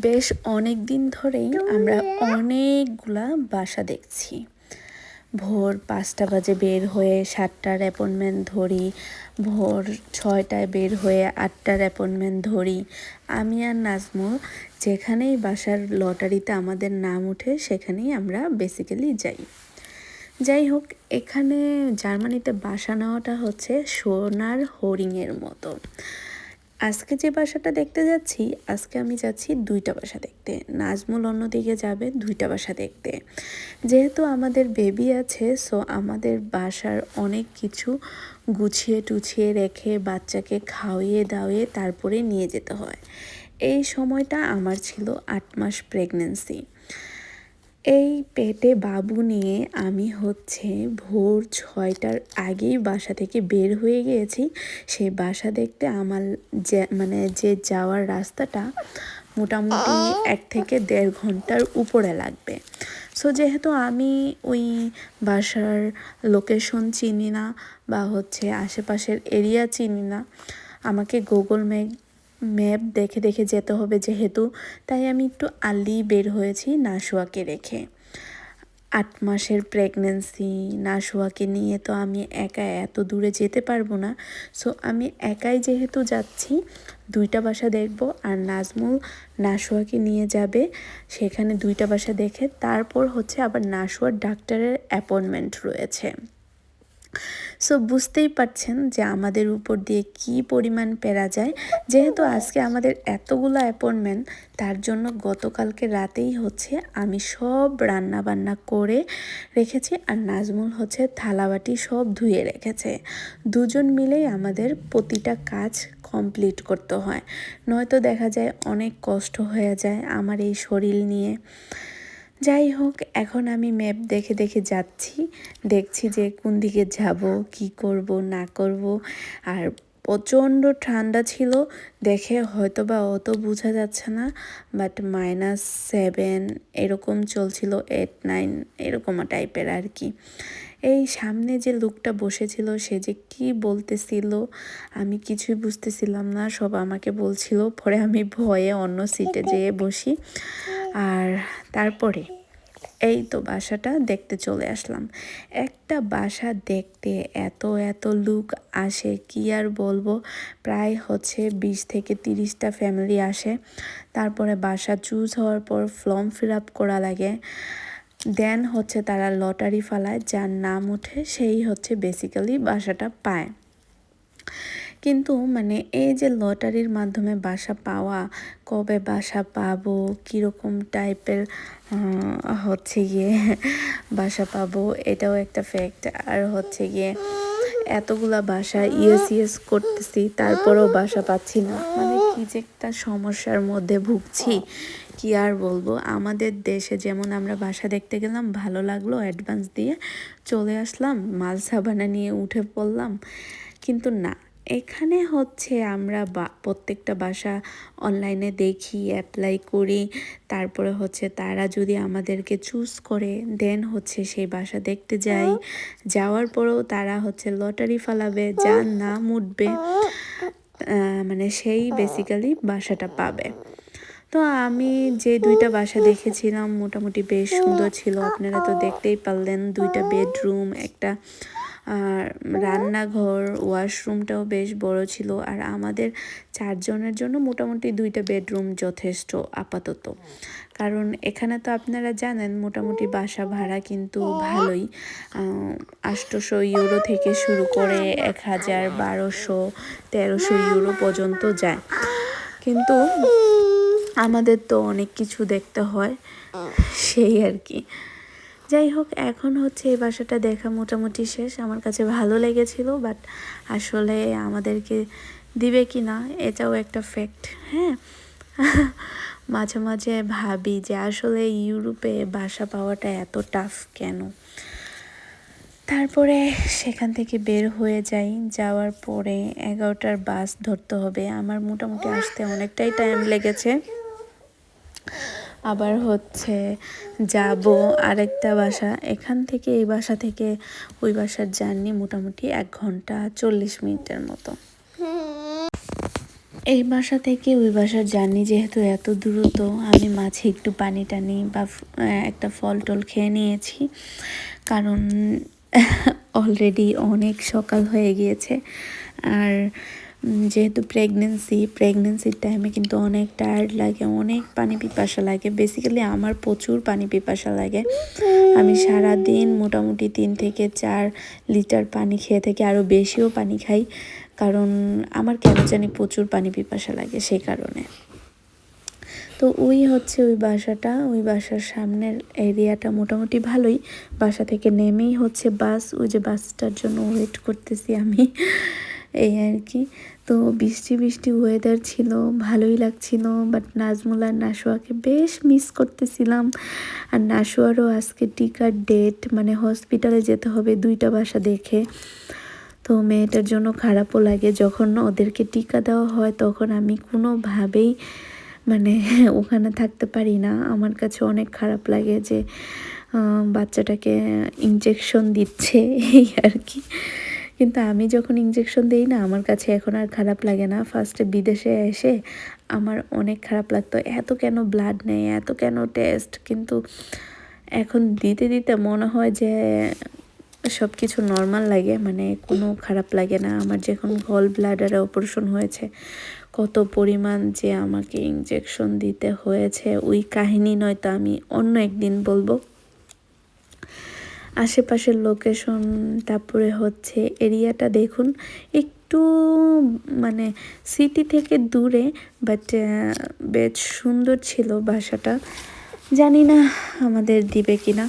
বেশ অনেক দিন ধরেই আমরা অনেকগুলা বাসা দেখছি। ভোর পাঁচটা বাজে বের হয়ে সাতটার অ্যাপয়েন্টমেন্ট ধরি, ভোর ছয়টায় বের হয়ে আটটার অ্যাপয়েন্টমেন্ট ধরি। আমি আর নাজমুল যেখানেই বাসার লটারিতে আমাদের নাম উঠে সেখানেই আমরা বেসিক্যালি যাই। যাই হোক, এখানে জার্মানিতে বাসা নেওয়াটা হচ্ছে সোনার হরিংয়ের মতো। আজকে যে বাসাটা দেখতে যাচ্ছি, আজকে আমি যাচ্ছি দুইটা বাসা দেখতে। নাজমুল অন্যদিকে যাবে দুইটা বাসা দেখতে। যেহেতু আমাদের বেবি আছে সো আমাদের বাসার অনেক কিছু গুছিয়ে টুছিয়ে রেখে বাচ্চাকে খাওয়িয়ে দাওয়িয়ে তারপরে নিয়ে যেতে হয়। এই সময়টা আমার ছিল আট মাস প্রেগনেন্সি এই পেটে বাবু নিয়ে আমি হচ্ছে ভোর ছয়টার আগেই বাসা থেকে বের হয়ে গিয়েছি। সেই বাসা দেখতে আমার যে মানে যে যাওয়ার রাস্তাটা মোটামুটি এক থেকে দেড় ঘণ্টার উপরে লাগবে। সো যেহেতু আমি ওই বাসার লোকেশন চিনি না বা হচ্ছে আশেপাশের এরিয়া চিনি না, আমাকে গুগল ম্যাপ ম্যাপ দেখে দেখে যেতে হবে যেহেতু, তাই আমি একটু আলি বের হয়েছি নাশুয়াকে রেখে। আট মাসের প্রেগনেন্সি নাশুয়াকে নিয়ে তো আমি একা এত দূরে যেতে পারব না। সো আমি একাই যেহেতু যাচ্ছি, দুইটা বাসা দেখব আর নাজমুল নাশুয়াকে নিয়ে যাবে, সেখানে দুইটা বাসা দেখে। তারপর হচ্ছে আবার নাশুয়ার ডাক্তারের অ্যাপয়েন্টমেন্ট রয়েছে। সো বুঝতেই পারছেন যে আমাদের উপর দিয়ে কি পরিমাণ পেরা যায়। যেহেতু আজকে আমাদের এতগুলো অ্যাপয়েন্টমেন্ট তার জন্য গতকালকে রাতেই হচ্ছে আমি সব রান্না বান্না করে রেখেছি আর নাজমুল হচ্ছে থালাবাটি সব ধুয়ে রেখেছে। দুজন মিলেই আমাদের প্রতিটা কাজ কমপ্লিট করতে হয়। নয়তো দেখা যায় অনেক কষ্ট হয়ে যায় আমার এই শরীর নিয়ে। যাই হোক, এখন আমি ম্যাপ দেখে দেখে যাচ্ছি। দেখছি যে কোন দিকে যাব, কি করব, না করব। আর প্রচণ্ড ঠান্ডা ছিল, দেখে হয়তো বা অত বোঝা যাচ্ছে না বাট মাইনাস সেভেন এরকম চলছিল এইট নাইন এরকম টাইপের আর কি। এই সামনে যে লোকটা বসেছিল, সে যে কি বলতেছিল, আমি কিছুই বুঝতেছিলাম না। সব আমাকে বলছিল, পরে আমি ভয়ে অন্য সিটে যেয়ে বসি। আর তারপরে এই তো বাসাটা দেখতে চলে আসলাম। একটা বাসা দেখতে এত এত লুক আসে, কি আর বলব? প্রায় হচ্ছে বিশ থেকে তিরিশটা ফ্যামিলি আসে। তারপরে বাসা চুজ হওয়ার পর ফর্ম ফিল আপ করা লাগে। দেন হচ্ছে তারা লটারি ফালায়, যার নাম ওঠে, সেই হচ্ছে বেসিক্যালি বাসাটা পায়। কিন্তু মানে এই যে লটারির মাধ্যমে বাসা পাওয়া, কবে বাসা পাবো, কীরকম টাইপের হচ্ছে গিয়ে বাসা পাবো, এটাও একটা ফ্যাক্ট আর হচ্ছে গিয়ে এতগুলা বাসা ইয়েস ইয়েস করতেছি, তারপরেও বাসা পাচ্ছি না। মানে কি যে একটা সমস্যার মধ্যে ভুগছি কি আর বলব? আমাদের দেশে যেমন আমরা বাসা দেখতে গেলাম ভালো লাগল অ্যাডভান্স দিয়ে চলে আসলাম মাল সাবানা নিয়ে উঠে পড়লাম। কিন্তু না এখানে হচ্ছে আমরা বা প্রত্যেকটা বাসা অনলাইনে দেখি অ্যাপ্লাই করি তারপরে হচ্ছে তারা যদি আমাদেরকে চুজ করে দেন হচ্ছে সেই বাসা দেখতে যাই। যাওয়ার পরেও তারা হচ্ছে লটারি ফালাবে যার নাম উঠবে। মানে সেই বেসিক্যালি বাসাটা পাবে। তো আমি যে দুইটা বাসা দেখেছিলাম মোটামুটি বেশ সুন্দর ছিল। আপনারা তো দেখতেই পারলেন দুইটা বেডরুম একটা আর রান্নাঘর, ওয়াশরুমটাও বেশ বড় ছিল আর আমাদের চারজনের জন্য মোটামুটি দুইটা বেডরুম যথেষ্ট আপাতত। কারণ এখানে তো আপনারা জানেন মোটামুটি বাসা ভাড়া কিন্তু ভালোই। আষ্টশো ইউরো থেকে শুরু করে এক হাজার বারোশো, তেরোশো ইউরো পর্যন্ত যায়। কিন্তু আমাদের তো অনেক কিছু দেখতে হয়, সেই আর কি। যাই হোক এখন হচ্ছে এই বাসাটা দেখা মোটামুটি শেষ। আমার কাছে ভালো লেগেছিল বাট আসলে আমাদেরকে দিবে কি না, এটাও একটা ফ্যাক্ট হ্যাঁ? মাঝে মাঝে ভাবি যে আসলে ইউরোপে বাসা পাওয়াটা এত টাফ কেন? তারপরে সেখান থেকে বের হয়ে যাই। যাওয়ার পরে এগারোটার বাস ধরতে হবে। আমার মোটামুটি আসতে অনেকটাই টাইম লেগেছে। আবার হচ্ছে যাব আরেকটা বাসা। এখান থেকে এই বাসা থেকে ওই বাসার জার্নি মোটামুটি এক ঘণ্টা চল্লিশ মিনিটের মতো। এই বাসা থেকে ওই বাসার জার্নি যেহেতু এত দ্রুত, আমি মাঝে একটু পানি টানি বা একটা ফল টল খেয়ে নিয়েছি। কারণ অলরেডি অনেক সকাল হয়ে গিয়েছে। আর যেহেতু প্রেগনেন্সি প্রেগনেন্সির টাইমে কিন্তু অনেক টায়ার্ড লাগে, অনেক পানি পিপাসা লাগে। বেসিক্যালি আমার প্রচুর পানি পিপাসা লাগে। আমি সারা দিন মোটামুটি তিন থেকে চার লিটার পানি খেয়ে থেকে আরও বেশিও পানি খাই, কারণ আমার কেন জানি প্রচুর পানি পিপাসা লাগে সেই কারণে। তো ওই হচ্ছে ওই বাসাটা, ওই বাসার সামনের এরিয়াটা মোটামুটি ভালোই। বাসা থেকে নেমেই হচ্ছে বাস ওই যে বাসটার জন্য ওয়েট করতেছি আমি। এই আর কি। তো বৃষ্টি বৃষ্টি ওয়েদার ছিল, ভালোই লাগছিল বাট নাজমুল আর নাসোয়াকে বেশ মিস করতেছিলাম। আর নাসোয়ারও আজকে টিকার ডেট মানে হসপিটালে যেতে হবে দুইটা বাসা দেখে। তো মেয়েটার জন্য খারাপও লাগে, যখন ওদেরকে টিকা দেওয়া হয় তখন আমি কোনোভাবেই মানে ওখানে থাকতে পারি না। আমার কাছে অনেক খারাপ লাগে যে বাচ্চাটাকে ইঞ্জেকশন দিচ্ছে, এই আর কি। কিন্তু আমি যখন ইঞ্জেকশন দিই না, আমার কাছে এখন আর খারাপ লাগে না। ফার্স্টে বিদেশে এসে আমার অনেক খারাপ লাগতো। এত কেন ব্লাড নেয় এত কেন টেস্ট কিন্তু এখন দিতে দিতে মনে হয় যে সব কিছু নর্মাল লাগে মানে কোনো খারাপ লাগে না। আমার যখন গল ব্লাডারে অপারেশন হয়েছে, কত পরিমাণ যে আমাকে ইঞ্জেকশন দিতে হয়েছে, ওই কাহিনী নয়তো আমি অন্য একদিন বলব। আশেপাশের লোকেশন তারপরে হচ্ছে এরিয়াটা দেখুন। একটু মানে সিটি থেকে দূরে বাট বেশ সুন্দর ছিল বাসাটা। জানি না আমাদের দিবে কি না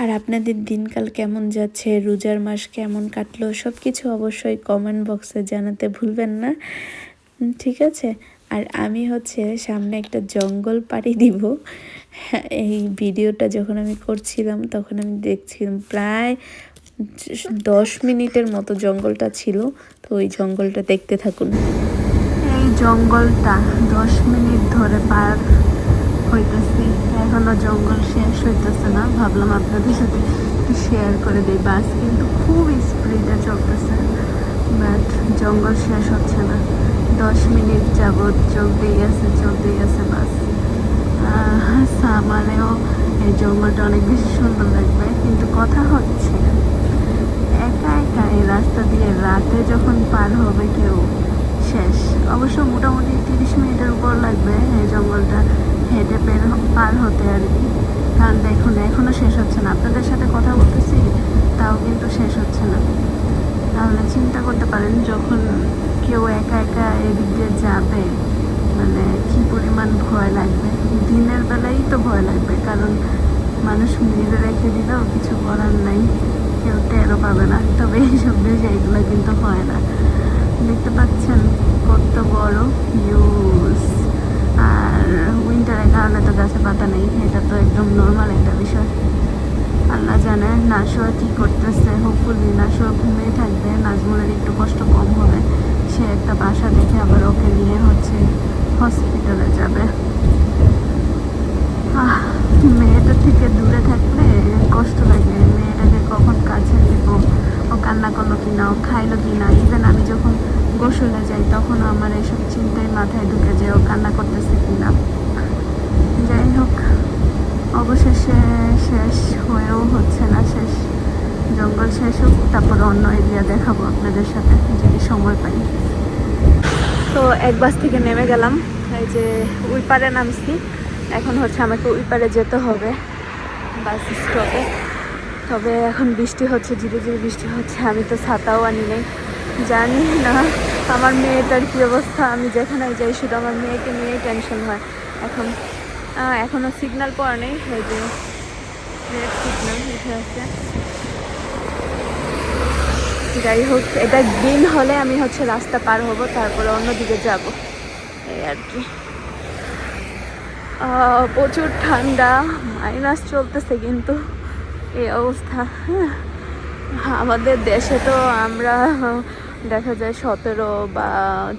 আর আপনাদের দিনকাল কেমন যাচ্ছে, রোজার মাস কেমন কাটলো সব কিছু অবশ্যই কমেন্ট বক্সে জানাতে ভুলবেন না। ঠিক আছে? আর আমি হচ্ছে সামনে একটা জঙ্গল পাড়ি দিব। এই ভিডিওটা যখন আমি করছিলাম, তখন আমি দেখছিলাম প্রায় দশ মিনিটের মতো জঙ্গলটা ছিল। তো ওই জঙ্গলটা দেখতে থাকুন। এই জঙ্গলটা দশ মিনিট ধরে পার হইতেছি। এখনও জঙ্গল শেষ হইতেছে না। ভাবলাম আপনাদের সাথে শেয়ার করে দিই। বাস কিন্তু খুব স্পিডে চলতেছে। বাট জঙ্গল শেষ হচ্ছে না। দশ মিনিট যাবৎ চলতেই আছে চলতেই আছে বাস। সামানেও এই জঙ্গলটা অনেক বেশি সুন্দর লাগবে, কিন্তু কথা হচ্ছে একা একা এই রাস্তা দিয়ে রাতে যখন পার হবে কেউ, শেষ। অবশ্য মোটামুটি তিরিশ মিনিটের উপর লাগবে এই জঙ্গলটা হেঁটে পের, পার হতে আর কি। কারণ দেখুন এখনও শেষ হচ্ছে না। আপনাদের সাথে কথা বলতেছি, তাও কিন্তু শেষ হচ্ছে না। তাহলে চিন্তা করতে পারেন, যখন কেউ একা একা এদিক দিয়ে যাবে পরিমাণ ভয় লাগবে। দিনের বেলায় তো ভয় লাগবে, কারণ মানুষ মেরে রেখে দিলেও কিছু করার নাই, কেউ টেরও পাবে না। তবে এইসব দেশে এগুলো কিন্তু হয় না। দেখতে পাচ্ছেন কত বড় ইউজ আর উইন্টারের কারণে তো গাছে পাতা নেই, এটা তো একদম নর্মাল একটা বিষয়। আল্লাহ জানে নাশোয়া কি করতেছে? হোপফুলি নাশোয়া ঘুমিয়ে থাকবে, নাজমুলের একটু কষ্ট কম সে একটা বাসা দেখে আবার ওকে নিয়ে হচ্ছে হসপিটালে যাবে। মেয়েটা থেকে দূরে থাকলে কষ্ট লাগে। মেয়েটাকে কখন কাছে নেব? ও কান্না করল কি না ও খাইলো কি না ইভেন আমি যখন গোসলে যাই, তখন আমার এইসব চিন্তায় মাথায় ঢুকে যে ও কান্না করতেছে কি না যাই হোক, অবশেষে শেষ হয়েও হচ্ছে না, শেষ। জঙ্গল শেষ হোক, তারপর অন্য এরিয়া দেখাবো আপনাদের সাথে, যদি সময় পাই। তো এক বাস থেকে নেমে গেলাম, এই যে ওই পারে নামছি। এখন হচ্ছে আমাকে ওই পারে যেতে হবে, বাস স্টপে তবে এখন বৃষ্টি হচ্ছে, ধীরে ধীরে বৃষ্টি হচ্ছে, আমি তো ছাতাও আনি নাই। জানি না, আমার মেয়েটার কী অবস্থা, আমি যেখানে যাই, শুধু আমার মেয়েকে নিয়েই টেনশন হয়। এখন এখনও এখনও সিগন্যাল পাওয়া নেই, এই যে রেড সিগন্যাল উঠে আছে। যাই হোক এটা দিন হলে আমি হচ্ছে রাস্তা পার হব, তারপরে অন্যদিকে যাব। এই আর কি। প্রচুর ঠান্ডা, মাইনাস চলতেছে কিন্তু এই অবস্থা। হ্যাঁ আমাদের দেশে তো আমরা দেখা যায় সতেরো বা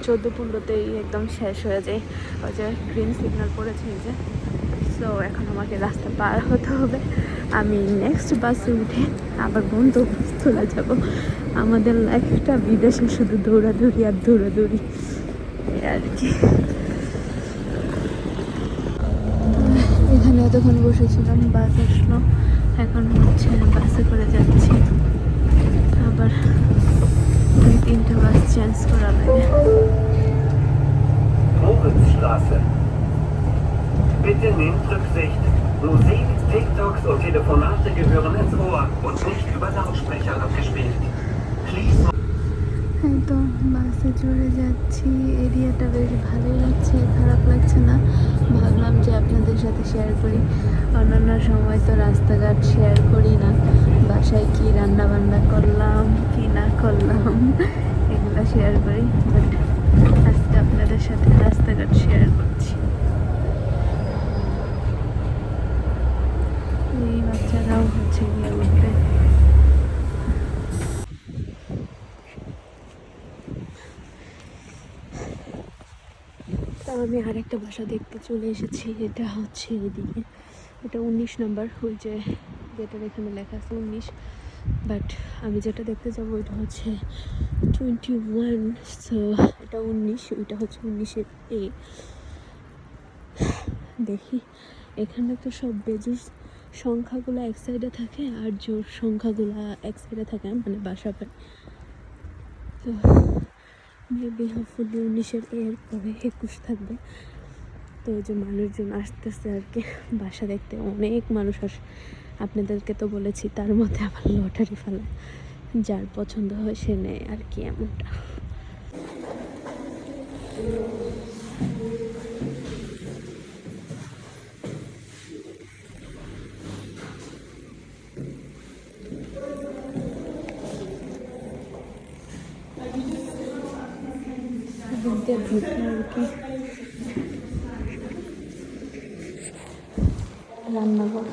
চোদ্দ, পনেরোতেই একদম শেষ হয়ে যায়। ওই যে গ্রিন সিগন্যাল পড়েছে যে। সো এখন আমাকে রাস্তা পার হতে হবে। আমি নেক্সট বাসে উঠে আবার বন্ধু গন্তব্যস্থলে যাব। আমাদের লাইফটা বিদেশে শুধু দৌড়াদৌড়ি আর দৌড়াদৌড়ি। আর কি। এখানে এতক্ষণ বসেছিলাম বাস আসলো। এখন হচ্ছে বাসে করে যাচ্ছি। আবার দুই তিনটা বাস চেঞ্জ করা লাগে। Bitte nehmt Rücksicht. Musik, TikToks und Telefonate gehören ins Ohr und nicht über Lautsprecher abgespielt. Please এই তো বাসে চড়ে যাচ্ছি। এরিয়াটা বেশ ভালোই লাগছে, খারাপ লাগছে না? ভাবলাম যে আপনাদের সাথে শেয়ার করি। অন্যান্য সময় তো রাস্তাঘাট শেয়ার করি না। বাসায় কি রান্না বান্না করলাম, কি না করলাম, এগুলো শেয়ার করি। বাট আজকে আপনাদের সাথে রাস্তাঘাট শেয়ার করছি এই বাচ্চারাও হচ্ছে গিয়ে আমি আরেকটা বাসা দেখতে চলে এসেছি, এটা হচ্ছে এদিকে। এটা উনিশ নাম্বার, ওই যে যেটার এখানে লেখা আছে উনিশ। বাট আমি যেটা দেখতে যাব ওইটা হচ্ছে টোয়েন্টি ওয়ান সো এটা উনিশ ওইটা হচ্ছে উনিশের এ দেখি, এখানে তো সব বেজুর সংখ্যাগুলো এক সাইডে থাকে আর জোর সংখ্যাগুলো এক সাইডে থাকে মানে বাসা পায় তো মেবি হপফুলি উনিশের এর পরে একুশ থাকবে। তো যে মানুষজন আসতেছে আর কি, বাসা দেখতে অনেক মানুষ আসে। আপনাদেরকে তো বলেছি, তার মধ্যে আবার লটারি ফেলে যার পছন্দ হয় সে নেয় আর কি এমনটা। রান্নাঘর